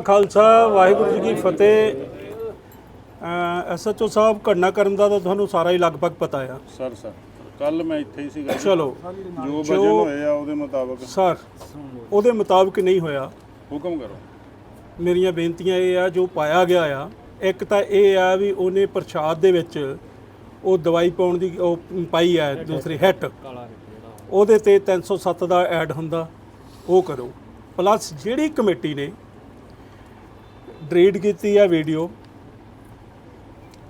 ਖਾਲਸਾ ਵਾਹਿਗੁਰੂ ਜੀ ਕੀ ਫਤਿਹ। SHO ਸਾਹਿਬ ਘਟਨਾ ਕਰਨ ਦਾ ਤਾਂ ਤੁਹਾਨੂੰ ਸਾਰਾ ਹੀ ਲਗਭਗ ਪਤਾ ਆ। ਸਰ ਸਰ ਕੱਲ ਮੈਂ ਇੱਥੇ ਹੀ ਸੀਗਾ। ਚਲੋ ਜੋ ਵਜਨ ਹੋਏ ਆ ਉਹਦੇ ਮੁਤਾਬਕ। ਸਰ ਉਹਦੇ ਮੁਤਾਬਕ ਨਹੀਂ ਹੋਇਆ। ਹੁਕਮ ਕਰੋ। ਮੇਰੀਆਂ ਬੇਨਤੀਆਂ ਇਹ ਆ ਜੋ ਪਾਇਆ ਗਿਆ ਆ ਇੱਕ ਤਾਂ ਇਹ ਆ ਵੀ ਉਹਨੇ ਪ੍ਰਸ਼ਾਦ ਦੇ ਵਿੱਚ ਉਹ ਦਵਾਈ ਪਾਉਣ ਦੀ ਉਹ ਪਾਈ ਆ ਦੂਸਰੀ ਹਿੱਟ ਉਹਦੇ ਤੇ 307 ਦਾ ਐਡ ਹੁੰਦਾ ਉਹ ਕਰੋ। ਪਲੱਸ ਜਿਹੜੀ ਕਮੇਟੀ ਨੇ ਡਿਲੀਟ ਕੀਤੀ ਆ ਵੀਡੀਓ।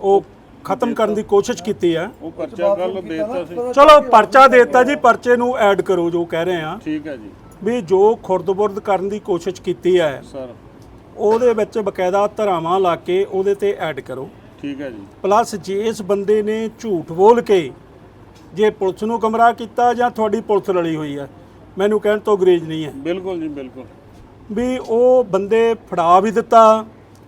ਉਹ ਖਤਮ ਕਰਨ ਦੀ ਕੋਸ਼ਿਸ਼ ਕੀਤੀ ਆ। ਉਹ ਪਰਚਾ ਕੱਲ ਦੇਤਾ ਸੀ। ਚਲੋ ਪਰਚਾ ਦੇਤਾ ਜੀ ਪਰਚੇ ਨੂੰ ਐਡ ਕਰੋ ਜੋ ਕਹਿ ਰਹੇ ਆ। ਠੀਕ ਹੈ ਜੀ। ਵੀ ਜੋ ਖੁਰਦ-ਬੁਰਦ ਕਰਨ ਦੀ ਕੋਸ਼ਿਸ਼ ਕੀਤੀ ਹੈ ਸਰ। ਉਹਦੇ ਵਿੱਚ ਬਕਾਇਦਾ ਧਰਾਵਾਂ ਲਾ ਕੇ ਉਹਦੇ ਤੇ ਐਡ ਕਰੋ। ਠੀਕ ਹੈ ਜੀ। ਪਲੱਸ ਜੇ ਇਸ ਬੰਦੇ ਨੇ ਝੂਠ ਬੋਲ ਕੇ ਜੇ ਪੁਲਿਸ ਨੂੰ ਗਮਰਾਹ ਕੀਤਾ ਜਾਂ ਤੁਹਾਡੀ ਪੁਲਿਸ ਰਲੀ ਹੋਈ ਹੈ ਮੈਨੂੰ ਕਹਿਣ ਤੋਂ ਗਰੇਜ ਨਹੀਂ ਹੈ ਬਿਲਕੁਲ ਜੀ ਬਿਲਕੁਲ। ਵੀ ਉਹ ਬੰਦੇ ਫੜਾ ਵੀ ਦਿੱਤਾ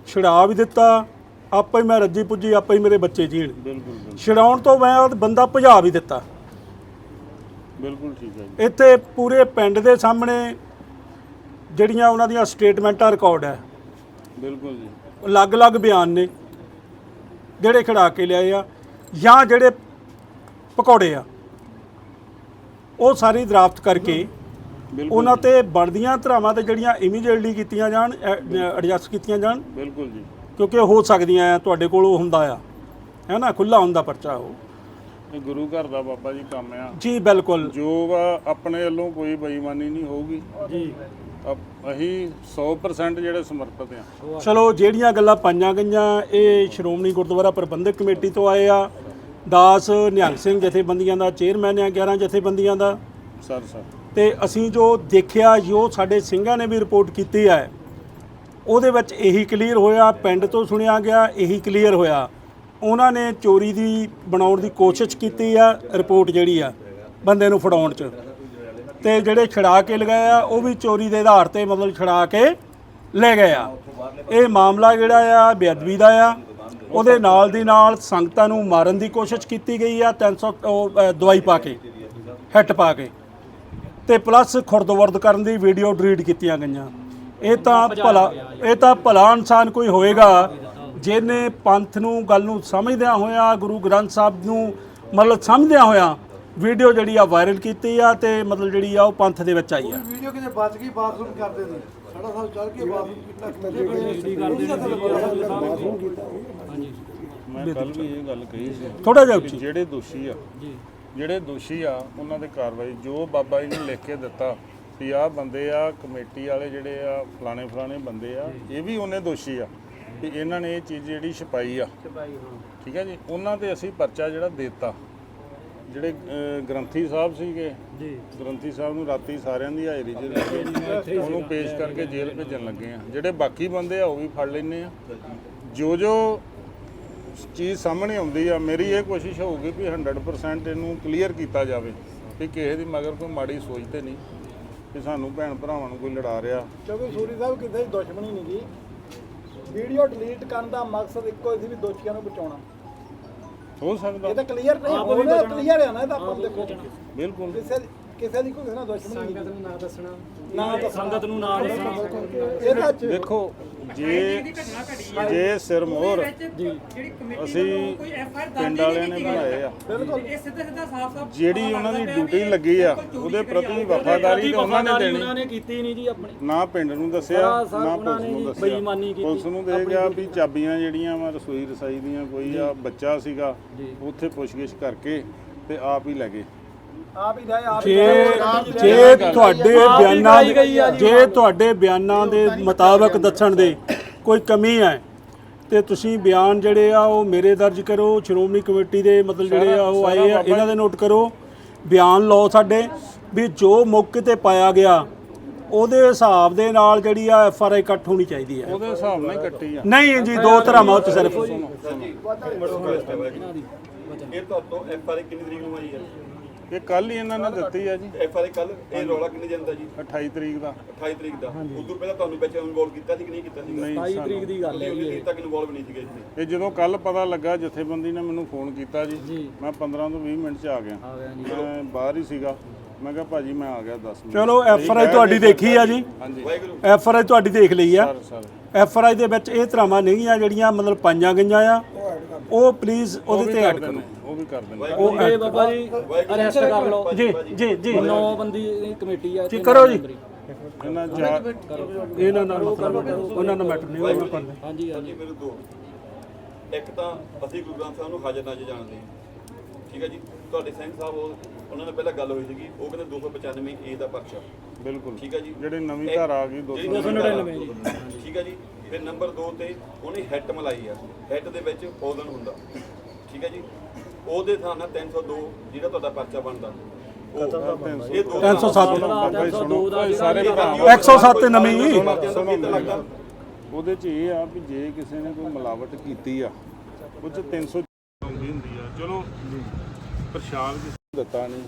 ਛੁਡਾ ਵੀ ਦਿੱਤਾ ਆਪੇ ਹੀ ਮੈਂ ਰੱਜੀ ਪੁੱਜੀ ਆਪੇ ਹੀ ਮੇਰੇ ਬੱਚੇ ਜੀਣ। ਬਿਲਕੁਲ ਛਡਾਉਣ ਤੋਂ ਮੈਂ ਉਹ ਬੰਦਾ ਭਜਾ ਵੀ ਦਿੱਤਾ। ਬਿਲਕੁਲ ਠੀਕ ਹੈ ਜੀ। ਇੱਥੇ ਪੂਰੇ ਪਿੰਡ ਦੇ ਸਾਹਮਣੇ ਜਿਹੜੀਆਂ ਉਹਨਾਂ ਦੀਆਂ ਸਟੇਟਮੈਂਟਾਂ ਰਿਕਾਰਡ ਹੈ। ਬਿਲਕੁਲ ਜੀ। ਅਲੱਗ-ਅਲੱਗ ਬਿਆਨ ਨੇ ਜਿਹੜੇ ਖੜਾ ਕੇ ਲਿਆਏ ਆ ਜਾਂ ਜਿਹੜੇ ਪਕੌੜੇ ਆ ਉਹ ਸਾਰੀ ਦਰਾਫਤ ਕਰਕੇ ਉਹਨਾਂ ਤੇ ਬਣਦੀਆਂ ਧਰਾਵਾਂ ਤੇ ਜਿਹੜੀਆਂ ਇਮੀਡੀਏਟਲੀ ਕੀਤੀਆਂ ਜਾਣ ਐਡਜਸਟ ਕੀਤੀਆਂ ਜਾਣ ਬਿਲਕੁਲ ਜੀ। ਕਿਉਂਕਿ ਹੋ ਸਕਦੀਆਂ ਆ ਤੁਹਾਡੇ ਕੋਲ ਉਹ ਹੁੰਦਾ ਆ। ਹੈ ਨਾ? ਖੁੱਲਾ ਹੁੰਦਾ ਪਰਚਾ ਉਹ। ਇਹ ਗੁਰੂ ਘਰ ਦਾ ਬਾਬਾ ਜੀ ਕੰਮ ਆ। ਜੀ ਬਿਲਕੁਲ। ਜੋ ਆਪਣੇ ਵੱਲੋਂ ਕੋਈ ਬੇਈਮਾਨੀ ਨਹੀਂ ਹੋਊਗੀ। ਜੀ। ਅਸੀਂ 100% ਜਿਹੜੇ ਸਮਰਪਿਤ ਆ। ਚਲੋ ਜਿਹੜੀਆਂ ਗੱਲਾਂ ਪਾਈਆਂ ਗਈਆਂ ਇਹ ਸ਼੍ਰੋਮਣੀ ਗੁਰਦੁਆਰਾ ਪ੍ਰਬੰਧਕ ਕਮੇਟੀ ਤੋਂ ਆਏ ਆ। ਦਾਸ ਨਿਹੰਗ ਸਿੰਘ ਜਥੇਬੰਦੀਆਂ ਦਾ ਚੇਅਰਮੈਨ ਆ 11 ਜਥੇਬੰਦੀਆਂ ਦਾ। ਸਰ ਸਰ ਤੇ ਅਸੀਂ ਜੋ ਦੇਖਿਆ ਜੋ ਸਾਡੇ ਸਿੰਘਾਂ ਨੇ ਵੀ ਰਿਪੋਰਟ ਕੀਤੀ ਹੈ। ਉਹਦੇ ਵਿੱਚ ਇਹੀ ਕਲੀਅਰ ਹੋਇਆ ਪਿੰਡ ਤੋਂ ਸੁਣਿਆ ਗਿਆ ਇਹੀ ਕਲੀਅਰ ਹੋਇਆ। ਉਹਨਾਂ ਨੇ ਚੋਰੀ ਦੀ ਬਣਾਉਣ ਦੀ ਕੋਸ਼ਿਸ਼ ਕੀਤੀ ਆ ਰਿਪੋਰਟ ਜਿਹੜੀ ਆ ਬੰਦੇ ਨੂੰ ਫੜਾਉਣ 'ਚ। ਤੇ ਜਿਹੜੇ ਛੜਾ ਕੇ ਲਗਾਏ ਆ ਉਹ ਵੀ ਚੋਰੀ ਦੇ ਆਧਾਰ ਤੇ ਮਤਲਬ ਛੜਾ ਕੇ ਲੈ ਗਏ ਆ। ਇਹ ਮਾਮਲਾ ਜਿਹੜਾ ਆ ਬੇਅਦਬੀ ਦਾ ਆ। ਉਹਦੇ ਨਾਲ ਦੀ ਨਾਲ ਸੰਗਤਾਂ ਨੂੰ ਮਾਰਨ ਦੀ ਕੋਸ਼ਿਸ਼ ਕੀਤੀ ਗਈ ਆ 300 ਉਹ, ਦਵਾਈ ਪਾ ਕੇ ਹਿੱਟ ਪਾ ਕੇ। ਤੇ ਪਲੱਸ ਖੁਰਦਵਰਦ ਕਰਨ ਦੀ ਵੀਡੀਓ ਡਿਲੀਟ ਕੀਤੀਆਂ ਗਈਆਂ। ਇਹ ਤਾਂ ਭਲਾ ਇਹ ਤਾਂ ਭਲਾ ਇਨਸਾਨ ਕੋਈ ਹੋਏਗਾ ਜਿਹਨੇ ਪੰਥ ਨੂੰ ਗੱਲ ਨੂੰ ਸਮਝਦਿਆਂ ਹੋਇਆ ਗੁਰੂ ਗ੍ਰੰਥ ਸਾਹਿਬ ਨੂੰ ਮਤਲਬ ਸਮਝਦਿਆਂ ਹੋਇਆ ਵੀਡੀਓ ਜਿਹੜੀ ਆ ਵਾਇਰਲ ਕੀਤੀ ਆ ਤੇ ਮਤਲਬ ਜਿਹੜੀ ਆ ਉਹ ਪੰਥ ਦੇ ਵਿੱਚ ਆਈ ਆ। ਵੀਡੀਓ ਕਿਤੇ ਬਚ ਗਈ ਬਾਥਰੂਮ ਕਰਦੇ ਸੀ। ਸਾਡਾ ਸਾਹਿਬ ਚੱਲ ਕੇ ਬਾਥਰੂਮ ਕੀਤਾ। ਬਾਥਰੂਮ ਕੀਤਾ ਮੈਂ ਕੱਲ ਵੀ ਇਹ ਗੱਲ ਕਹੀ ਸੀ ਥੋੜਾ ਜਿਹਾ ਉੱਚੀ। ਜਿਹੜੇ ਦੋਸ਼ੀ ਆ ਜਿਹੜੇ ਦੋਸ਼ੀ ਆ ਉਹਨਾਂ ਦੇ ਕਾਰਵਾਈ ਜੋ ਬਾਬਾ ਜੀ ਨੇ ਲਿਖ ਕੇ ਦਿੱਤਾ ਵੀ ਆਹ ਬੰਦੇ ਆ ਕਮੇਟੀ ਵਾਲੇ ਜਿਹੜੇ ਆ ਫਲਾਣੇ ਫਲਾਣੇ ਬੰਦੇ ਆ ਇਹ ਵੀ ਉਹਨੇ ਦੋਸ਼ੀ ਆ। ਵੀ ਇਹਨਾਂ ਨੇ ਇਹ ਚੀਜ਼ ਜਿਹੜੀ ਛਪਾਈ ਆ। ਠੀਕ ਹੈ ਜੀ? ਉਹਨਾਂ ਤੇ ਅਸੀਂ ਪਰਚਾ ਜਿਹੜਾ ਦੇਤਾ। ਜਿਹੜੇ ਅਹ, ਗ੍ਰੰਥੀ ਸਾਹਿਬ ਸੀਗੇ ਜੀ। ਗ੍ਰੰਥੀ ਸਾਹਿਬ ਨੂੰ ਰਾਤੀ ਸਾਰਿਆਂ ਦੀ ਹਾਜ਼ਰੀ 'ਚ ਲੈ ਕੇ ਉਹਨੂੰ ਪੇਸ਼ ਕਰਕੇ ਜੇਲ੍ਹ ਭੇਜਣ ਲੱਗੇ ਆ। ਜਿਹੜੇ ਬਾਕੀ ਬੰਦੇ ਆ ਉਹ ਵੀ ਫੜ ਲੈਣੇ ਆ। ਜੋ ਜੋ ਚੀਜ਼ ਸਾਹਮਣੇ ਆਉਂਦੀ ਆ ਮੇਰੀ ਇਹ ਕੋਸ਼ਿਸ਼ ਹੋਊਗੀ ਵੀ 100% ਇਹਨੂੰ ਕਲੀਅਰ ਕੀਤਾ ਜਾਵੇ ਕਿ ਕਿਸੇ ਦੀ ਮਗਰ ਕੋਈ ਮਾੜੀ ਸੋਚ ਤੇ ਨਹੀਂ ਕਿ ਸਾਨੂੰ ਭੈਣ ਭਰਾਵਾਂ ਨੂੰ ਕੋਈ ਲੜਾ ਰਿਹਾ। ਕਿਉਂਕਿ ਸੂਰੀ ਸਾਹਿਬ ਕਿਤੇ ਦੁਸ਼ਮਣੀ ਨਹੀਂ ਗਈ ਵੀਡੀਓ ਡਿਲੀਟ ਕਰਨ ਦਾ ਮਕਸਦ ਇੱਕੋ ਹੀ ਸੀ ਵੀ ਦੋਸ਼ੀਆਂ ਨੂੰ ਬਚਾਉਣਾ। ਹੋ ਸਕਦਾ। ਇਹ ਤਾਂ ਕਲੀਅਰ ਨਹੀਂ ਹੋਣਾ ਕਲੀਅਰ ਹੈ ਨਾ ਇਹ ਤਾਂ ਆਪਾਂ ਦੇਖੋ। ਬਿਲਕੁਲ। ਕਿਸੇ ਦੀ- ਕਿਸੇ ਦੀ ਕੋਈ ਕਿਸੇ ਨਾਲ ਦੁਸ਼ਮਣੀ ਨਹੀਂ ਨੂੰ ਨਾ ਦੱਸਣਾ। ਨਾ ਤਾਂ ਸੰਗਤ ਨੂੰ ਨਾ ਦੱਸਣਾ। ਇਹ ਤਾਂ ਦੇਖੋ ਜੇ ਜੇ ਸਿਰਮੋਰ ਅਸੀਂ ਪਿੰਡ ਵਾਲਿਆਂ ਨੇ ਬਣਾਏ ਆ। ਬਿਲਕੁਲ। ਇਹ ਸਿੱਧਾ ਸਿੱਧਾ ਸਾਫ਼ ਸਾਫ਼ ਜਿਹੜੀ ਉਹਨਾਂ ਦੀ ਡਿਊਟੀ ਲੱਗੀ ਆ ਉਹਦੇ ਪ੍ਰਤੀ ਵਫਾਦਾਰੀ ਤਾਂ ਉਹਨਾਂ ਨੇ ਉਹਨਾਂ ਦੇਣੀ। ਨੇ ਕੀਤੀ ਨਹੀਂ ਜੀ ਆਪਣੀ। ਨਾ ਪਿੰਡ ਨੂੰ ਦੱਸਿਆ ਨਾ ਉਹਨਾਂ ਪੁਲਿਸ ਨੇ ਦੱਸਿਆ। ਬੇਈਮਾਨੀ ਕੀਤੀ ਪੁਲਿਸ ਨੂੰ ਦੇ ਗਿਆ ਵੀ ਚਾਬੀਆਂ ਜਿਹੜੀਆਂ ਵਾ ਰਸੋਈ ਰਸਾਈ ਦੀਆਂ ਕੋਈ ਆ ਬੱਚਾ ਸੀਗਾ ਉੱਥੇ ਪੁੱਛਗਿੱਛ ਕਰਕੇ ਤੇ ਆਪ ਹੀ ਲੈ ਗਏ। ਆਪ ਹੀ ਰਹੇ ਆਪ ਹੀ ਜੇ ਰਹੇ। ਜੇ ਤੁਹਾਡੇ ਬਿਆਨਾਂ ਦੇ ਜੇ। ਤੁਹਾਡੇ ਬਿਆਨਾਂ ਦੇ ਮੁਤਾਬਕ ਦੱਸਣ ਦੇ ਕੋਈ ਕਮੀ ਹੈ ਤੇ ਤੁਸੀਂ ਬਿਆਨ ਜਿਹੜੇ ਆ ਉਹ ਮੇਰੇ ਦਰਜ ਕਰੋ ਸ਼੍ਰੋਮਣੀ ਕਮੇਟੀ ਦੇ ਮਤਲਬ ਜਿਹੜੇ ਆ ਉਹ ਆਏ ਆ ਇਹਨਾਂ ਦੇ ਨੋਟ ਕਰੋ। ਬਿਆਨ ਲਓ ਸਾਡੇ ਵੀ ਜੋ ਮੌਕੇ ਤੇ ਪਾਇਆ ਗਿਆ ਉਹਦੇ ਹਿਸਾਬ ਦੇ ਨਾਲ ਜਿਹੜੀ ਆ ਐਫ ਆਰ ਆਈ ਕੱਟ ਹੋਣੀ ਚਾਹੀਦੀ ਹੈ। ਉਹਦੇ ਹਿਸਾਬ ਨਾਲ ਹੀ ਕੱਟੀ ਆ। ਨਹੀਂ ਜੀ ਦੋ ਧਰਾਵਾਂ ਉੱਤੇ ਸਿਰਫ। ਇਹ ਤੋਂ ਤੋਂ ਐਫ ਆਰ ਕਿੰਨੀ ਤਰੀਕ ਨੂੰ ਆਈ ਹੈ? ਇਹ ਕੱਲ ਹੀ ਇਹਨਾਂ ਨੇ ਦਿੱਤੀ ਆ ਜੀ। ਐਫ ਆਰ ਕੱਲ ਇਹ ਰੌਲਾ ਕਿੰਨੇ ਦਿਨ ਦਾ ਜੀ? 28 ਤਰੀਕ ਦਾ। 28 ਤਰੀਕ ਦਾ। ਉਦੋਂ ਪਹਿਲਾਂ ਤੁਹਾਨੂੰ ਵਿੱਚ ਇਨਵੋਲਵ ਕੀਤਾ ਸੀ ਕਿ ਨਹੀਂ ਕੀਤਾ ਸੀ? ਨਹੀਂ 22 ਤਰੀਕ ਦੀ ਗੱਲ ਹੈ। ਤਰੀਕ ਤੱਕ ਇਨਵੋਲਵ ਨਹੀਂ ਸੀਗੇ ਇੱਥੇ? ਇਹ ਜਦੋਂ ਕੱਲ ਪਤਾ ਲੱਗਾ ਜਥੇਬੰਦੀ ਨੇ ਮੈਨੂੰ ਫੋਨ ਕੀਤਾ ਜੀ। ਮੈਂ 15 ਤੋਂ 20 ਮਿੰਟ ਚ ਆ ਗਿਆ। ਆ ਗਿਆ ਜੀ। ਮੈਂ ਬਾਹਰ ਹੀ ਸੀਗਾ। ਮੈਂ ਕਿਹਾ ਭਾਜੀ ਮੈਂ ਆ ਗਿਆ 10 ਮਿੰਟ। ਚਲੋ ਐਫ ਆਰ ਆਈ ਤੁਹਾਡੀ ਦੇਖੀ ਆ ਜੀ। ਐਫ ਆਰ ਆਈ ਤੁਹਾਡੀ ਦੇਖ ਲਈ ਆ। Sir sir. F R I ਦੇ ਵਿੱਚ ਇਹ ਧਰਾਵਾਂ ਨਹੀਂ ਆ ਜਿਹੜੀਆਂ ਮਤਲਬ ਪਾਈਆਂ ਗਈਆਂ ਆ। ਉਹ ਪਲੀਜ਼ ਉਹਦੇ ਤੇ ਐਡ ਕਰੋ। ਉਹ ਵੀ ਕਰ ਦਿੰਦੇ ਉਹ ਇਹ ਬਾਬਾ ਜੀ ਅਰੈਸਟ ਕਰ ਲਓ। ਜੀ ਜੀ ਜੀ। ਨੌ ਬੰਦੀ ਦੀ ਕਮੇਟੀ ਆ ਜੀ ਕਰੋ ਜੀ। ਇਹਨਾਂ ਚਾਰ ਇਹਨਾਂ ਨਾਲ ਮਤਲਬ ਉਹਨਾਂ ਨਾਲ ਮੈਟਰ ਨਹੀਂ ਉਹਨਾਂ ਕਰਦੇ ਹਾਂਜੀ ਹਾਂਜੀ। ਮੇਰੇ ਦੋ। ਇੱਕ ਤਾਂ ਅਸੀਂ ਗੁਰੂ ਗ੍ਰੰਥ ਸਾਹਿਬ ਨੂੰ ਹਾਜ਼ਰ ਨਾਜ਼ਰ ਜਾਣਦੇ ਹਾਂ। ਠੀਕ ਹੈ ਜੀ? ਤੁਹਾਡੇ ਸਿੰਘ ਸਾਹਿਬ ਉਹ ਉਹਨਾਂ ਨਾਲ ਪਹਿਲਾਂ ਗੱਲ ਹੋਈ ਸੀਗੀ। ਉਹ ਕਹਿੰਦੇ 295 ਏ ਦਾ ਪਰਚਾ। ਬਿਲਕੁਲ। ਠੀਕ ਹੈ ਜੀ? ਜਿਹੜੀ ਨਵੀਂ ਧਾਰਾ ਆ ਗਈ ਜਿਹੜੀ 200 ਨਵੀਂ ਧਾਰਾ, ਠੀਕ ਹੈ ਜੀ? ਫਿਰ ਨੰਬਰ 2 ਤੇ ਉਹਨੇ ਹੈਟ ਮਲਾਈ ਆ। ਹੈਟ ਦੇ ਵਿੱਚ ਪੋਲਨ ਹੁੰਦਾ। ਠੀਕ ਹੈ ਜੀ? ਉਹਦੇ ਥਾਂ ਨਾਲ 302 ਜਿਹੜਾ ਤੁਹਾਡਾ ਪਰਚਾ ਬਣਦਾ। ਉਹ ਇਹ ਦੋ 307 ਬਾਬਾ ਜੀ ਸੁਣੋ। ਓਏ ਸਾਰੇ ਭਰਾ 107 ਤੇ ਨਵੀਂ। ਸੁਣੋ ਮੇਰੀ। ਉਹਦੇ ਚ ਇਹ ਆ ਵੀ ਜੇ ਕਿਸੇ ਨੇ ਕੋਈ ਮਿਲਾਵਟ ਕੀਤੀ ਆ ਉਹ ਚ 300 ਆਉਂਦੀ ਹੁੰਦੀ ਆ। ਚਲੋ ਪ੍ਰਸ਼ਾਦ ਦਿੱਤਾ ਨਹੀਂ।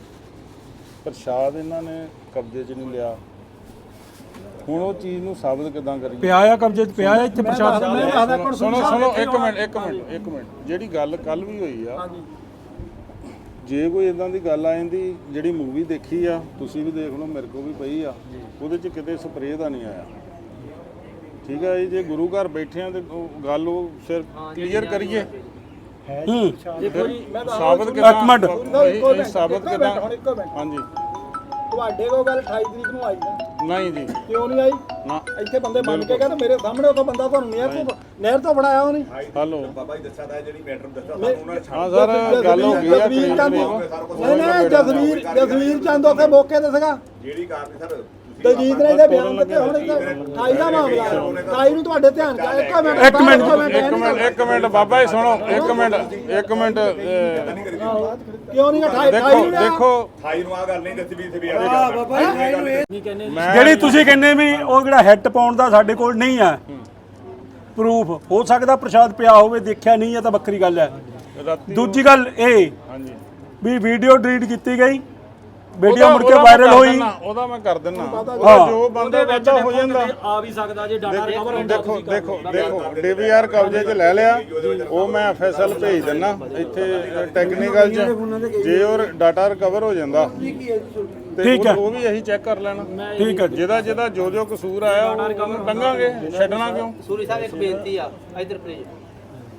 ਪ੍ਰਸ਼ਾਦ ਇਹਨਾਂ ਨੇ ਕਬਜ਼ੇ 'ਚ ਨਹੀਂ ਲਿਆ। ਹੁਣ ਉਹ ਚੀਜ਼ ਨੂੰ ਸਾਬਤ ਕਿਦਾਂ ਕਰੀਏ? ਪਿਆ ਆ ਕਬਜ਼ੇ 'ਚ ਪਿਆ ਆ ਇੱਥੇ ਪ੍ਰਸ਼ਾਸਨ ਸੁਣੋ ਸੁਣੋ ਇੱਕ ਮਿੰਟ ਇੱਕ ਮਿੰਟ ਇੱਕ ਮਿੰਟ। ਜਿਹੜੀ ਗੱਲ ਕੱਲ ਵੀ ਹੋਈ ਆ ਜੇ ਕੋਈ ਇਦਾਂ ਦੀ ਗੱਲ ਆ ਜਾਂਦੀ ਜਿਹੜੀ ਮੂਵੀ ਦੇਖੀ ਆ ਤੁਸੀਂ ਵੀ ਦੇਖ ਲਓ ਮੇਰੇ ਕੋਲ ਵੀ ਪਈ ਆ ਉਹਦੇ 'ਚ ਕਿਤੇ ਸਪਰੇਅ ਦਾ ਨਹੀਂ ਆਇਆ। ਠੀਕ ਹੈ ਜੀ ਜੇ ਗੁਰੂ ਘਰ ਬੈਠੇ ਆ ਤੇ ਉਹ ਗੱਲ ਉਹ ਫਿਰ ਕਲੀਅਰ ਕਰੀਏ। ਹੂੰ। ਦੇਖੋ ਜੀ ਸਾਬਤ ਕਿਦਾਂ ਇੱਕ ਮਿੰਟ। ਇਹ ਸਾਬਤ ਕਿਦਾਂ ਹਾਂਜੀ। ਤੁਹਾਡੇ ਕੋਲ ਗੱਲ 28 ਤਰੀਕ ਨੂੰ ਆਈ ਨਾ ਨਹੀਂ ਜੀ। ਕਿਉਂ ਨਹੀਂ ਆਈ? ਨਾ। ਇੱਥੇ ਬੰਦੇ ਮੰਨ ਕੇ ਕਹਿੰਦੇ ਮੇਰੇ ਸਾਹਮਣੇ ਉਹ ਬੰਦਾ ਤੁਹਾਨੂੰ ਨਹਿਰ ਤੋਂ ਨਹਿਰ ਤੋਂ ਬਣਾਇਆ ਉਹ ਨਹੀਂ ਹਲੋ। ਬਾਬਾ ਜੀ ਦੱਸਿਆ ਤਾਂ ਜਿਹੜੀ ਮੈਟਰ ਦੱਸਿਆ ਸਾਨੂੰ ਉਹਨਾਂ ਨੇ ਹਾਂ ਸਰ ਗੱਲ ਹੋ ਗਈ ਆ ਜਸਵੀਰ ਚੰਦ ਨਹੀਂ ਨਹੀਂ ਜਸਵੀਰ ਜਸਵੀਰ ਚੰਦ ਉੱਥੇ ਮੌਕੇ ਤੇ ਸੀਗਾ। ਜਿਹੜੀ ਕਾਰਨ ਸਰ ਦਲਜੀਤ ਨੇ ਇਹਦੇ ਬਿਆਨ ਦਿੱਤੇ ਹੁਣ ਇੱਥੇ 28 ਦਾ ਮਾਮਲਾ 28 ਨੂੰ ਤੁਹਾਡੇ ਧਿਆਨ ਚ ਆਇਆ ਇੱਕ ਮਿੰਟ ਇੱਕ ਮਿੰਟ, ਇੱਕ ਮਿੰਟ ਇੱਕ ਮਿੰਟ ਬਾਬਾ ਜੀ ਸੁਣੋ ਇੱਕ ਮਿੰਟ ਇੱਕ ਮਿੰਟ ਅਹ, ਕਿਉਂ ਨਹੀਂ 28 ਦੇਖੋ 28 ਨੂੰ ਆਇਆ? ਦੇਖੋ। 28 ਨੂੰ ਆ ਗੱਲ ਨਹੀਂ ਦੱਸੀ ਵੀ ਇੱਥੇ ਵੀ ਆ। ਬਾਬਾ ਜੀ 28 ਨੂੰ ਇਹ ਨਹੀਂ ਕਹਿੰਦੇ ਮੈਂ ਜਿਹੜੀ ਤੁਸੀਂ ਕਹਿੰਦੇ ਵੀ ਉਹ ਜਿਹੜਾ ਹਿੱਟ ਪਾਉਣ ਦਾ ਸਾਡੇ ਕੋਲ ਨਹੀਂ ਆ ਪ੍ਰੂਫ ਹੋ ਸਕਦਾ ਪ੍ਰਸ਼ਾਦ ਪਿਆ ਹੋਵੇ ਦੇਖਿਆ ਨਹੀਂ ਹੈ ਤਾਂ ਵੱਖਰੀ ਗੱਲ ਹੈ। ਰਾਤੀ ਦੂਜੀ ਗੱਲ ਇਹ ਹਾਂਜੀ। ਵੀ ਵੀਡੀਓ ਡਿਲੀਟ ਕੀਤੀ ਗਈ। ਵੀਡੀਓ ਮੁੜ ਕੇ ਵਾਇਰਲ ਹੋਈ। ਉਹਦਾ ਮੈਂ ਕਰ ਦਿੰਨਾ। ਉਹਦਾ ਹਾਂ। ਜੋ ਬੰਦਾ ਵਾਧਾ ਹੋ ਜਾਂਦਾ। ਆ ਵੀ ਸਕਦਾ ਜੇ ਡਾਟਾ ਰਿਕਵਰ ਹੁੰਦਾ ਦੇਖੋ ਦੇਖੋ ਦੇਖੋ ਡੀਵੀਆਰ ਕਬਜ਼ੇ 'ਚ ਲੈ ਲਿਆ ਉਹ ਮੈਂ ਐਫਐਸਐਲ ਭੇਜ ਦਿੰਨਾ। ਇੱਥੇ ਟੈਕਨੀਕਲ 'ਚ ਜੇ ਉਹ ਡਾਟਾ ਰਿਕਵਰ ਹੋ ਜਾਂਦਾ ਤੇ ਠੀਕ ਹੈ। ਉਹ ਵੀ ਅਸੀਂ ਚੈੱਕ ਕਰ ਲੈਣਾ। ਠੀਕ ਹੈ ਜਿਹਦਾ ਜਿਹਦਾ ਜੋ ਜੋ ਕਸੂਰ ਆਇਆ ਉਹ ਟੰਗਾਂਗੇ ਛੱਡਣਾ ਕਿਉਂ? ਸੂਰੀ ਸਾਹਿਬ ਇੱਕ ਬੇਨਤੀ ਆ ਇਧਰ ਪਲੀਜ਼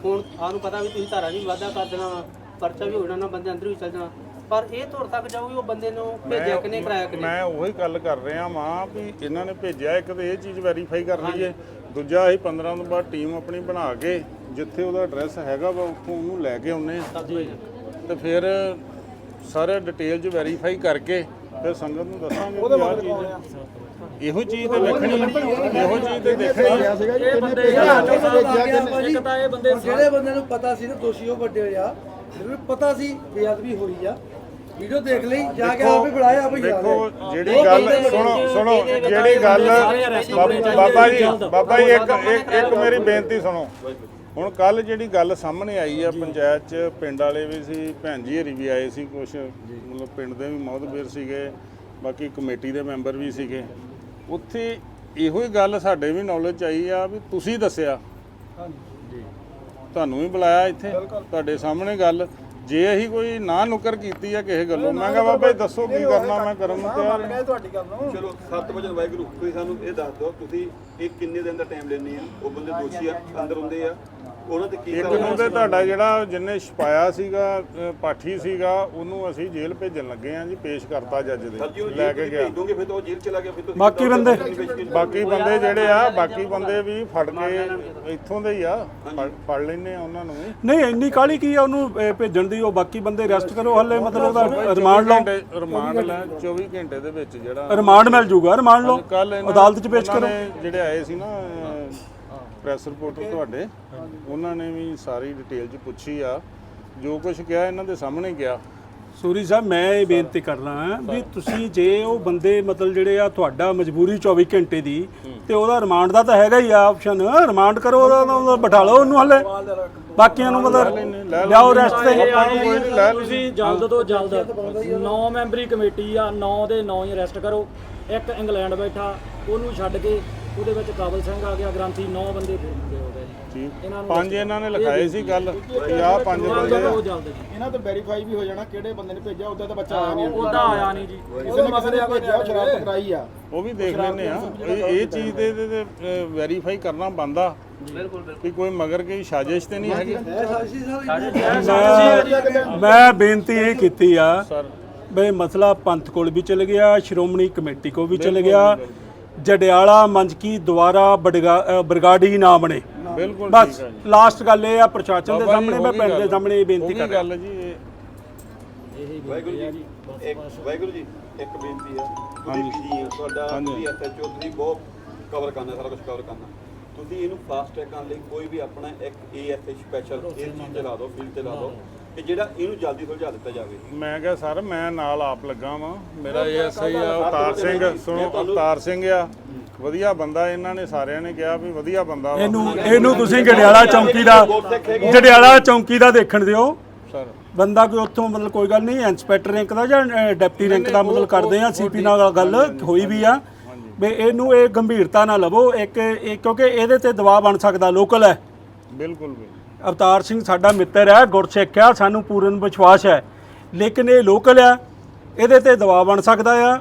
ਹੁਣ ਆਨੂੰ ਪਤਾ ਵੀ ਤੁਸੀਂ ਧਾਰਾ ਵੀ ਵਾਧਾ ਕਰ ਦੇਣਾ ਪਰਚਾ ਵੀ ਹੋ ਜਾਣਾ ਬੰਦੇ ਅੰਦਰ ਵੀ ਚੱਲ ਜਾਣਾ। ਪਰ ਇਹ ਧੁਰ ਤੱਕ ਜਾਊਗੀ ਉਹ ਬੰਦੇ ਨੂੰ ਭੇਜਿਆ ਕਿਨੇ ਕਰਾਇਆ ਕਿਨੇ? ਮੈਂ ਉਹੀ ਗੱਲ ਕਰ ਰਿਹਾ ਮਾਂ ਵੀ ਇਹਨਾਂ ਨੇ ਭੇਜਿਆ ਇੱਕ ਤੇ ਇਹ ਚੀਜ਼ ਵੈਰੀਫਾਈ ਕਰ ਲਈਏ। ਦੂਜਾ ਅਸੀਂ 15 ਤੋਂ ਬਾਅਦ ਟੀਮ ਆਪਣੀ ਬਣਾ ਕੇ ਜਿੱਥੇ ਉਹਦਾ ਐਡਰੈਸ ਹੈਗਾ ਵਾ ਉੱਥੋਂ ਉਹਨੂੰ ਲੈ ਕੇ ਆਉਨੇ ਆ। ਤੇ ਫਿਰ ਸਾਰੇ ਡਿਟੇਲ 'ਚ ਵੈਰੀਫਾਈ ਕਰਕੇ ਫਿਰ ਸੰਗਤ ਨੂੰ ਦੱਸਾਂਗੇ ਕਿ ਆਹ ਚੀਜ਼ ਹੈ। ਇਹੋ ਚੀਜ਼ ਤੇ ਦੇਖਣੀ ਇਹੋ ਚੀਜ਼ ਤੇ ਦੇਖਣੀ। ਆ। ਇਹ ਬੰਦੇ ਇੱਕ ਤਾਂ ਇਹ ਬੰਦੇ ਜਿਹੜੇ ਬੰਦੇ ਨੂੰ ਪਤਾ ਸੀ ਨਾ ਦੋਸ਼ੀ ਉਹ ਵੱਡੇ ਹੋਏ ਆ। ਜਿਹਨੂੰ ਪਤਾ ਸੀ ਬੇਅਦਬੀ ਹੋਈ ਆ ਵੀਡੀਓ ਦੇਖ ਲਈ ਜਾ ਕੇ ਆਪ ਹੀ ਬੁਲਾਇਆ ਆਪ ਹੀ ਜਾ ਦੇਖੋ ਜਿਹੜੀ ਗੱਲ ਸੁਣੋ ਸੁਣੋ ਜਿਹੜੀ ਗੱਲ ਬਾਬਾ- ਜੀ ਬਾਬਾ ਜੀ ਇੱਕ ਇੱਕ ਇੱਕ ਮੇਰੀ ਬੇਨਤੀ ਸੁਣੋ। ਹੁਣ ਕੱਲ ਜਿਹੜੀ ਗੱਲ ਸਾਹਮਣੇ ਆਈ ਆ ਪੰਚਾਇਤ ਚ ਪਿੰਡ ਵਾਲੇ ਵੀ ਸੀ ਭੈਣ ਜੀ ਹਰੀ ਵੀ ਆਏ ਸੀ ਕੁਝ ਮਤਲਬ ਪਿੰਡ ਦੇ ਵੀ ਮੌਤਬਰ ਸੀਗੇ ਬਾਕੀ ਕਮੇਟੀ ਦੇ ਮੈਂਬਰ ਵੀ ਸੀਗੇ। ਉੱਥੇ ਇਹੋ ਹੀ ਗੱਲ ਸਾਡੇ ਵੀ ਨੌਲੇਜ ਚ ਆਈ ਆ ਵੀ ਤੁਸੀਂ ਦੱਸਿਆ। ਤੁਹਾਨੂੰ ਵੀ ਬੁਲਾਇਆ ਇੱਥੇ ਤੁਹਾਡੇ ਸਾਹਮਣੇ ਗੱਲ। ਜੇ ਅਸੀਂ ਕੋਈ ਨਾ ਨੁਕਰ ਕੀਤੀ ਆ ਕਿਸੇ ਗੱਲੋਂ ਮੈਂ ਕਿਹਾ ਬਾਬਾ ਜੀ ਦੱਸੋ ਕੀ ਕਰਨਾ ਮੈਂ ਕਰਨ ਨੂੰ ਤਿਆਰ ਹਾਂ ਤੁਹਾਡੀ ਗੱਲ ਨੂੰ ਚਲੋ 7 ਵਜੇ ਵਾਹਿਗੁਰੂ ਤੁਸੀਂ ਸਾਨੂੰ ਇਹ ਦੱਸ ਦਿਓ ਤੁਸੀਂ ਇਹ ਕਿੰਨੇ ਦਿਨ ਦਾ ਟਾਈਮ ਲੈਣੇ ਆ? ਉਹ ਬੰਦੇ ਦੋਸ਼ੀ ਆ ਅੰਦਰ ਹੁੰਦੇ ਆ। ਉਹਨਾਂ ਤੇ ਕੀ ਇੱਕ ਨੂੰ ਤੇ ਤੁਹਾਡਾ ਜਿਹੜਾ ਜਿਹਨੇ ਛਪਾਇਆ ਸੀਗਾ ਅ, ਪਾਠੀ ਸੀਗਾ ਉਹਨੂੰ ਅਸੀਂ ਜੇਲ੍ਹ ਭੇਜਣ ਲੱਗੇ ਆ ਜੀ ਪੇਸ਼ ਕਰਤਾ ਜੱਜ ਦੇ ਲੈ ਕੇ ਗਿਆ। ਭੇਜ ਦੋਗੇ ਫਿਰ ਤਾਂ ਉਹ ਜੇਲ੍ਹ ਚਲਾ ਗਿਆ ਫਿਰ ਤੁਸੀਂ ਬਾਕੀ ਬੰਦੇ? ਬਾਕੀ ਬੰਦੇ ਜਿਹੜੇ ਆ ਬਾਕੀ ਬੰਦੇ ਵੀ ਫੜ ਕੇ ਇੱਥੋਂ ਦੇ ਹੀ ਆ ਫੜ- ਫੜ ਲੈਨੇ ਆ ਉਹਨਾਂ ਨੂੰ ਵੀ। ਨਹੀਂ ਇੰਨੀ ਕਾਲੀ ਕੀ ਆ ਉਹਨੂੰ ਅਹ, ਭੇਜਣ ਦੀ ਉਹ ਬਾਕੀ ਬੰਦੇ ਅਰੈਸਟ ਕਰੋ ਹੱਲੇ ਮਤਲਬ ਉਹਦਾ ਰਿਮਾਂਡ ਲਓ। ਰਿਮਾਂਡ ਲੈ 24 ਘੰਟੇ ਦੇ ਵਿੱਚ ਜਿਹੜਾ ਰਿਮਾਂਡ ਮਿਲ ਜੂਗਾ ਰਿਮਾਂਡ ਲਓ। ਕੱਲ ਅਦਾਲਤ 'ਚ ਪੇਸ਼ ਕਰੋ। ਜਿਹੜੇ ਆਏ ਸੀ ਨਾ ਪ੍ਰੈਸ ਰਿਪੋਰਟਰ ਤੁਹਾਡੇ। ਉਹਨਾਂ ਨੇ ਵੀ ਸਾਰੀ ਡਿਟੇਲ ਚ ਪੁੱਛੀ ਆ। ਜੋ ਕੁਝ ਕਿਹਾ ਇਹਨਾਂ ਦੇ ਸਾਹਮਣੇ ਗਿਆ। ਸੂਰੀ ਸਾਹਿਬ ਮੈਂ ਇਹ ਬੇਨਤੀ ਕਰਨਾ ਹੈ ਵੀ ਤੁਸੀਂ ਜੇ ਉਹ ਬੰਦੇ ਮਤਲਬ ਜਿਹੜੇ ਆ ਤੁਹਾਡਾ ਮਜਬੂਰੀ 24 ਘੰਟੇ ਦੀ ਤੇ ਉਹਦਾ ਰਿਮਾਂਡ ਦਾ ਤਾਂ ਹੈਗਾ ਹੀ ਆ ਆਪਸ਼ਨ ਰਿਮਾਂਡ ਕਰੋ ਉਹਦਾ ਉਹਦਾ ਬਿਠਾ ਲਓ ਉਹਨੂੰ ਹੱਲੇ। ਬਾਕੀਆਂ ਨੂੰ ਮਤਲਬ ਲਿਆਓ ਰੈਸਟ ਤੇ। ਤੁਸੀਂ ਜਲਦ ਤੋਂ ਜਲਦ 9 ਮੈਂਬਰੀ ਕਮੇਟੀ ਆ 9 ਦੇ 9 ਹੀ ਅਰੈਸਟ ਕਰੋ। ਇੱਕ ਇੰਗਲੈਂਡ ਬੈਠਾ ਉਹਨੂੰ ਛੱਡ ਕੇ ਉਹਦੇ ਵਿੱਚ ਕਾਬਲ ਸਿੰਘ ਆ ਗਿਆ ਗ੍ਰੰਥੀ 9 ਬੰਦੇ ਹੋ ਗਏ। ਜੀ ਠੀਕ। ਇਹਨਾਂ ਨੂੰ ਪੰਜ ਇਹਨਾਂ ਨੇ ਲਿਖਾਏ ਸੀ ਕੱਲ ਕਿ ਆਹ ਪੰਜ ਜਲਦ ਬੰਦੇ। ਜਲਦ ਜੀ ਇਹਨਾਂ ਤੋਂ ਵੈਰੀਫਾਈ ਵੀ ਹੋ ਜਾਣਾ ਕਿਹੜੇ ਬੰਦੇ ਨੇ ਭੇਜਿਆ ਉਹਦਾ ਤਾਂ ਬੱਚਾ ਆਇਆ ਨਹੀਂ। ਉਹਦਾ ਆਇਆ ਨਹੀਂ ਜੀ। ਕਿਸੇ ਨੇ ਕਿਸੇ ਨੇ ਭੇਜਿਆ ਸ਼ਰਾਰਤ ਕਰਾਈ ਆ। ਉਹ ਵੀ ਦੇਖ ਲੈਨੇ ਆ। ਇਹ ਇਹ ਚੀਜ਼ ਦੇ ਤੇ ਵੈਰੀਫਾਈ ਕਰਨਾ ਬੰਦਾ। ਬਿਲਕੁਲ ਬਿਲਕੁਲ। ਕਿ ਕੋਈ ਮਗਰ ਕੋਈ ਸਾਜ਼ਿਸ਼ ਤੇ ਨਹੀਂ ਹੈਗੀ। ਮੈਂ ਮੈਂ ਬੇਨਤੀ ਇਹ ਕੀਤੀ ਆ ਸਰ। ਬਈ ਮਸਲਾ ਪੰਥ ਕੋਲ ਵੀ ਚਲ ਗਿਆ ਸ਼੍ਰੋਮਣੀ ਕਮੇਟੀ ਕੋਲ ਵੀ ਚਲ ਗਿਆ। ਜਡਿਆਲਾ ਮੰਜਕੀ ਦੁਆਰਾ ਬਰਗਾੜੀ ਨਾ ਬਣੇ ਬਿਲਕੁਲ ਬਸ ਠੀਕ ਹੈ ਜੀ ਲਾਸਟ ਗੱਲ ਇਹ ਆ ਪ੍ਰਸ਼ਾਸਨ ਦੇ ਸਾਹਮਣੇ ਮੈਂ ਪਿੰਡ ਦੇ। ਸਾਹਮਣੇ ਇਹ ਬੇਨਤੀ ਕਰ ਰਿਹਾ ਗੱਲ ਜੀ ਵਾਹਿਗੁਰੂ ਜੀ ਇੱਕ ਵਾਹਿਗੁਰੂ ਜੀ ਇੱਕ ਬੇਨਤੀ ਆ ਤੁਸੀਂ। ਜੀ ਤੁਹਾਡਾ। ਤੁਸੀਂ ਐਸਐਚਓ ਤੁਸੀਂ ਬਹੁਤ ਕਵਰ ਕਰਨਾ ਸਾਰਾ ਕੁਝ ਕਵਰ ਕਰਨਾ ਤੁਸੀਂ ਇਹਨੂੰ ਫਾਸਟ ਟਰੈਕ ਕਰਨ ਲਈ ਕੋਈ ਵੀ ਆਪਣਾ ਇੱਕ ਏਐਸਏ ਸਪੈਸ਼ਲ ਇਹ ਚੀਜ਼ ਤੇ ਲਾ ਦਿਓ ਫੀਲਡ ਤੇ ਲਾ ਦਿਓ ਕਿ ਜਿਹੜਾ ਇਹਨੂੰ ਜਲਦੀ ਸੁਲਝਾ ਦਿੱਤਾ ਜਾਵੇ। ਮੈਂ ਕਿਹਾ ਸਰ ਮੈਂ ਨਾਲ ਆਪ ਲੱਗਾ ਵਾਂ। ਮੇਰਾ ਏਐਸਆਈ ਆ ਅਵਤਾਰ ਸਿੰਘ ਸੁਣੋ ਅਵਤਾਰ ਸਿੰਘ ਆ। ਵਧੀਆ ਬੰਦਾ ਇਹਨਾਂ ਨੇ ਸਾਰਿਆਂ ਨੇ ਕਿਹਾ ਵੀ ਵਧੀਆ ਬੰਦਾ ਵਾ। ਇਹਨੂੰ ਇਹਨੂੰ ਤੁਸੀਂ ਜਡਿਆਲਾ ਚੌਂਕੀ ਦਾ ਜਡਿਆਲਾ ਚੌਂਕੀ ਦਾ ਦੇਖਣ ਦਿਓ। ਸਰ। ਬੰਦਾ ਕੋਈ ਉੱਥੋਂ ਮਤਲਬ ਕੋਈ ਗੱਲ ਨਹੀਂ ਇੰਸਪੈਕਟਰ ਰੈਂਕ ਦਾ ਜਾਂ ਡਿਪਟੀ ਰੈਂਕ ਦਾ ਮਤਲਬ ਕਰਦੇ ਆ ਸੀਪੀ ਨਾਲ ਗੱਲ ਹੋਈ ਵੀ ਆ। ਵੀ ਇਹਨੂੰ ਇਹ ਗੰਭੀਰਤਾ ਨਾਲ ਲਵੋ। ਇੱਕ ਇਹ ਕਿਉਂਕਿ ਇਹਦੇ ਤੇ ਦਬਾਅ ਬਣ ਸਕਦਾ ਲੋਕਲ ਹੈ। ਬਿਲਕੁਲ ਬਿਲਕੁਲ। ਅਵਤਾਰ ਸਿੰਘ ਸਾਡਾ ਮਿੱਤਰ ਹੈ, ਗੁਰਸਿੱਖ ਆ ਸਾਨੂੰ ਪੂਰਨ ਵਿਸ਼ਵਾਸ ਹੈ। ਲੇਕਿਨ ਇਹ ਲੋਕਲ ਆ ਇਹਦੇ ਤੇ ਦਬਾਅ ਬਣ ਸਕਦਾ ਆ।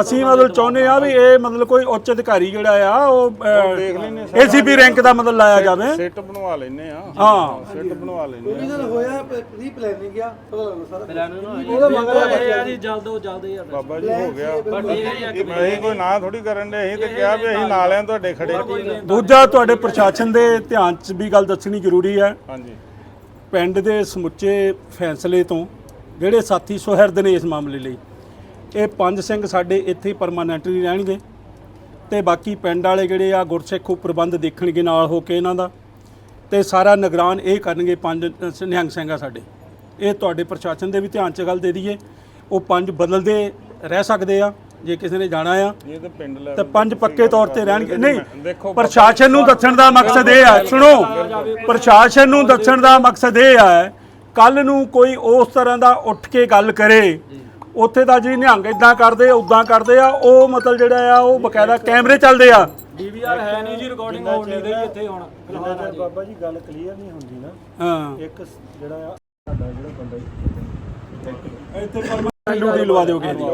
ਅਸੀਂ ਮਤਲਬ ਚਾਹੁੰਦੇ ਆ ਵੀ ਇਹ ਮਤਲਬ ਕੋਈ ਉੱਚ ਅਧਿਕਾਰੀ ਜਿਹੜਾ ਆ ਉਹ। ਏਸੀਪੀ ਰੈਂਕ ਦਾ ਮਤਲਬ ਲਾਇਆ ਜਾਵੇ। ਸਿੱਟ ਬਣਵਾ ਲੈਨੇ ਆ। ਹਾਂ। ਸਿੱਟ ਬਣਵਾ ਲੈਨੇ ਕੋਈ ਦਿਨ ਹੋਇਆ ਪ੍ਰੀ ਪਲੈਨਿੰਗ ਆ ਪਤਾ ਲੱਗਦਾ ਸਾਰਾ ਪਲਾਨ ਨੂੰ ਉਹਦਾ ਮਗਰ ਆ ਜੀ। ਜਲਦ ਜਲਦ ਹੀ ਆ। ਬਾਬਾ ਜੀ ਹੋ ਗਿਆ। ਬਟ ਇਹ ਕੋਈ ਨਾ ਥੋੜੀ ਕਰਨ ਦੇ ਅਸੀਂ ਤੇ ਕਿਹਾ ਵੀ ਅਸੀਂ ਨਾਲ ਆਂ ਤੁਹਾਡੇ ਖੜੇ। ਦੂਜਾ ਤੁਹਾਡੇ ਪ੍ਰਸ਼ਾਸਨ ਦੇ ਧਿਆਨ 'ਚ ਵੀ ਗੱਲ ਦੱਸਣੀ ਜ਼ਰੂਰੀ ਹੈ। ਹਾਂਜੀ। ਪਿੰਡ ਦੇ ਸਮੁੱਚੇ ਫੈਸਲੇ ਤੋਂ ਜਿਹੜੇ ਸਾਥੀ ਸੁਹਿਰਦ ਨੇ ਇਸ ਮਾਮਲੇ ਲਈ ਇਹ ਪੰਜ ਸਿੰਘ ਸਾਡੇ ਇੱਥੇ ਪਰਮਾਨੈਂਟਲੀ ਰਹਿਣਗੇ ਤੇ ਬਾਕੀ ਪਿੰਡ ਵਾਲੇ ਜਿਹੜੇ ਆ ਗੁਰਸਿੱਖ ਪ੍ਰਬੰਧ ਦੇਖਣਗੇ ਨਾਲ ਹੋ ਕੇ ਇਹਨਾਂ ਦਾ ਤੇ ਸਾਰਾ ਨਿਗਰਾਨ ਇਹ ਕਰਨਗੇ ਪੰਜ ਨਿਹੰਗ ਸਿੰਘ ਆ ਸਾਡੇ। ਇਹ ਤੁਹਾਡੇ ਪ੍ਰਸ਼ਾਸਨ ਦੇ ਵੀ ਧਿਆਨ 'ਚ ਗੱਲ ਦੇ ਦਈਏ ਉਹ ਪੰਜ ਬਦਲਦੇ ਰਹਿ ਸਕਦੇ ਆ ਜੇ ਕਿਸੇ ਨੇ ਜਾਣਾ ਆ ਤੇ ਪੰਜ ਪੱਕੇ ਤੌਰ ਤੇ ਰਹਿਣਗੇ। ਨਹੀਂ ਪ੍ਰਸ਼ਾਸਨ ਨੂੰ ਦੱਸਣ ਦਾ ਮਕਸਦ ਇਹ ਹੈ ਸੁਣੋ ਪ੍ਰਸ਼ਾਸਨ ਨੂੰ ਦੱਸਣ ਦਾ ਮਕਸਦ ਇਹ ਹੈ ਕੱਲ ਨੂੰ ਕੋਈ ਉਸ ਤਰ੍ਹਾਂ ਦਾ ਉੱਠ ਕੇ ਗੱਲ ਕਰੇ ਉੱਥੇ ਦਾ ਜੀ ਨਿਹੰਗ ਇਦਾਂ ਕਰਦੇ ਉਦਾਂ ਕਰਦੇ ਆ ਉਹ ਮਤਲਬ ਜਿਹੜਾ ਆ ਉਹ ਬਕਾਇਦਾ ਕੈਮਰੇ ਚੱਲਦੇ ਆ। ਡੀਵੀਆਰ ਹੈ ਨਹੀਂ ਜੀ ਰਿਕਾਰਡਿੰਗ ਹੋਣ ਨਹੀਂ ਰਹੀ ਇੱਥੇ ਹੁਣ। ਫਿਲਹਾਲ ਆ ਜੀ ਬਾਬਾ ਜੀ ਗੱਲ ਕਲੀਅਰ ਨਹੀਂ ਹੁੰਦੀ ਨਾ ਹਾਂ। ਇੱਕ ਜਿਹੜਾ ਆ ਸਾਡਾ ਜਿਹੜਾ ਬੰਦਾ ਇੱਥੇ ਡਿਊਟੀ ਲਵਾ ਦਿਓ ਕਿਸੇ ਦੀ।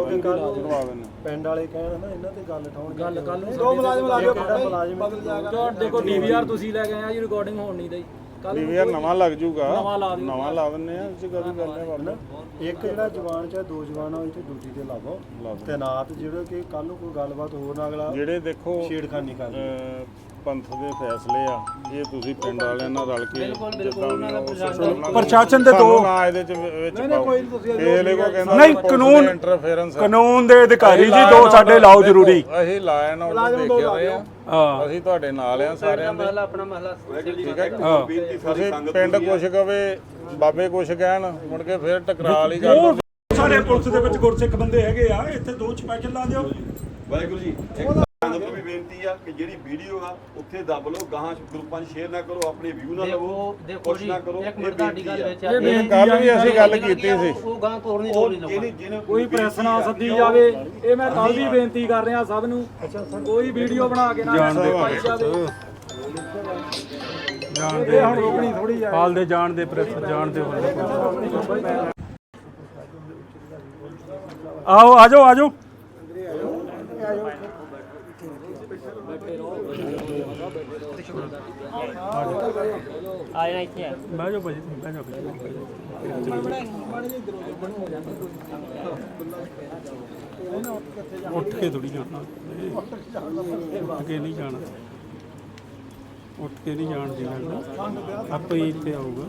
ਪਿੰਡ ਵਾਲੇ ਕਹਿਣ ਨਾ ਇਹਨਾਂ ਤੇ ਗੱਲ ਠਾਉਣ ਗੱਲ ਕੱਲ ਨੂੰ ਦੋ ਮੁਲਾਜ਼ਮ ਲਾ ਦਿਓ ਬਦਲ ਜਾਏਗਾ ਕਿਉਂ ਦੇਖੋ ਡੀਵੀਆਰ ਤੁਸੀਂ ਲੈ ਗਏ ਆ ਜੀ ਰਿਕਾਰਡਿੰਗ ਹੋਣ ਨਹੀਂ ਰਹੀ ਕੱਲ ਡੀਵੀਆਰ ਨਵਾਂ ਲੱਗ ਜੂਗਾ। ਨਵਾਂ ਲਾ ਦਿਓ। ਨਵਾਂ ਲਾ ਦਿੰਨੇ ਆ ਇਸ ਗੱਲ ਗੱਲ ਹੈ ਬਾਬਾ। ਇੱਕ ਜਿਹੜਾ ਜਵਾਨ ਚਾਹੇ ਦੋ ਜਵਾਨ ਹੋਏ ਤੇ ਡਿਊਟੀ ਤੇ ਲਾਵੋ ਤੈਨਾਤ ਜਿਹੜੇ ਕਿ ਕੱਲ ਨੂੰ ਕੋਈ ਗੱਲਬਾਤ ਹੋਰ ਨਾ ਅਗਲਾ ਜਿਹੜੇ ਦੇਖੋ ਛੇੜਖਾਨੀ ਕਰ ਅਹ, ਪੰਥ ਦੇ ਫੈਸਲੇ ਆ ਇਹ ਤੁਸੀਂ ਪਿੰਡ ਵਾਲਿਆਂ ਨਾਲ ਰਲ ਕੇ ਬਿਲਕੁਲ, ਬਿਲਕੁਲ, ਜਿੱਦਾਂ ਉਹਨਾਂ ਦਾ ਉਹ ਪ੍ਰਸ਼ਾਸਨ- ਦੇ ਦੋ- ਸਾਨੂੰ ਨਾ ਇਹਦੇ ਚ ਵਿੱਚ ਪਾਓ। ਇਹ ਲੇਕੋ ਕਹਿੰਦਾ ਨਹੀਂ, ਕਾਨੂੰਨ- ਇੰਟਰਫੇਰੈਂਸ ਕਾਨੂੰਨ ਦੇ ਅਧਿਕਾਰੀ ਜੀ ਦੋ ਸਾਡੇ ਲਾਓ ਜ਼ਰੂਰੀ। ਅਸੀਂ ਲਾਇਆ ਨਾ ਉਹ ਦੇਖੇ ਰਹੇ ਆ ਹਾਂ। ਅਸੀਂ ਤੁਹਾਡੇ ਨਾਲ ਆ ਸਾਰਿਆਂ ਦੇ। ਮਹਲਾ ਆਪਣਾ ਮਹਲਾ ਠੀਕ ਹੈ ਹਾਂ। ਬੇਨਤੀ ਸਾਰੀ ਸੰਗਤ ਪਿੰਡ ਕੁਛ ਕਵੇ ਬਾਬੇ ਕੁਛ ਕਹਿਣ ਮੁੜ ਕੇ ਫਿਰ ਟਕਰਾਅ ਵਾਲੀ ਗੱਲ ਸਾਰੇ ਪੁਲਿਸ ਦੇ ਵਿੱਚ ਗੁਰਸਿੱਖ ਬੰਦੇ ਹੈਗੇ ਆ ਇੱਥੇ ਦੋ ਸਪੈਸ਼ਲ ਲਾ ਦਿਓ। ਵਾਹਿਗੁਰੂ ਜੀ ਬੇਨਤੀ ਆ ਕਿ ਜਿਹੜੀ ਵੀਡੀਓ ਆ ਉੱਥੇ ਦੱਬ ਲਓ ਗਾਹਾਂ ਗਰੁੱਪਾਂ 'ਚ ਸ਼ੇਅਰ ਨਾ ਕਰੋ ਆਪਣੇ ਵਿਊ ਨਾ ਲਵੋ ਦੇਖੋ ਜੀ ਨਾ ਕਰੋ ਇੱਕ ਮਿੰਟ ਤੁਹਾਡੀ ਗੱਲ। ਵਿੱਚ ਆ ਇਹ ਕੱਲ ਵੀ ਅਸੀਂ ਗੱਲ ਕੀਤੀ ਸੀ। ਉਹ ਗਾਂ ਤੋੜਨੀ ਤੋੜਨੀ ਲੋਕਾਂ ਜਿਹਨੇ ਨੇ। ਜਿਹਨੇ ਕੋਈ ਪ੍ਰੈਸ ਨਾ ਸੱਦੀ ਜਾਵੇ ਇਹ ਮੈਂ ਕੱਲ ਵੀ ਬੇਨਤੀ ਕਰ ਰਿਹਾ ਸਭ ਨੂੰ ਕੋਈ ਵੀਡੀਓ ਬਣਾ ਕੇ ਨਾ ਜਾਣ ਦੇ ਪਾਈ ਜਾਵੇ। ਜਾਣ ਦੇ। ਹੁਣ ਰੋਕਣੀ ਥੋੜੀ ਆ। ਹਾਲ ਦੇ ਜਾਣ ਦੇ ਪ੍ਰੈਸ ਜਾਣ ਦੇ ਆਓ ਆਜੋ। ਆਜੋ। ਆ ਜਾਣਾ ਇੱਥੇ ਆ। ਬਹਿ ਜਾਓ ਭਾਜੀ ਬਹਿ ਜਾਓ ਉੱਠ ਕੇ ਥੋੜੀ ਜਾਣਾ। ਉੱਠ ਕੇ ਨਹੀਂ ਜਾਣਾ। ਉੱਠ ਕੇ ਨਹੀਂ ਜਾਣ ਦੀ ਗੱਲ ਆਪੇ ਹੀ ਇੱਥੇ ਆਊਗਾ।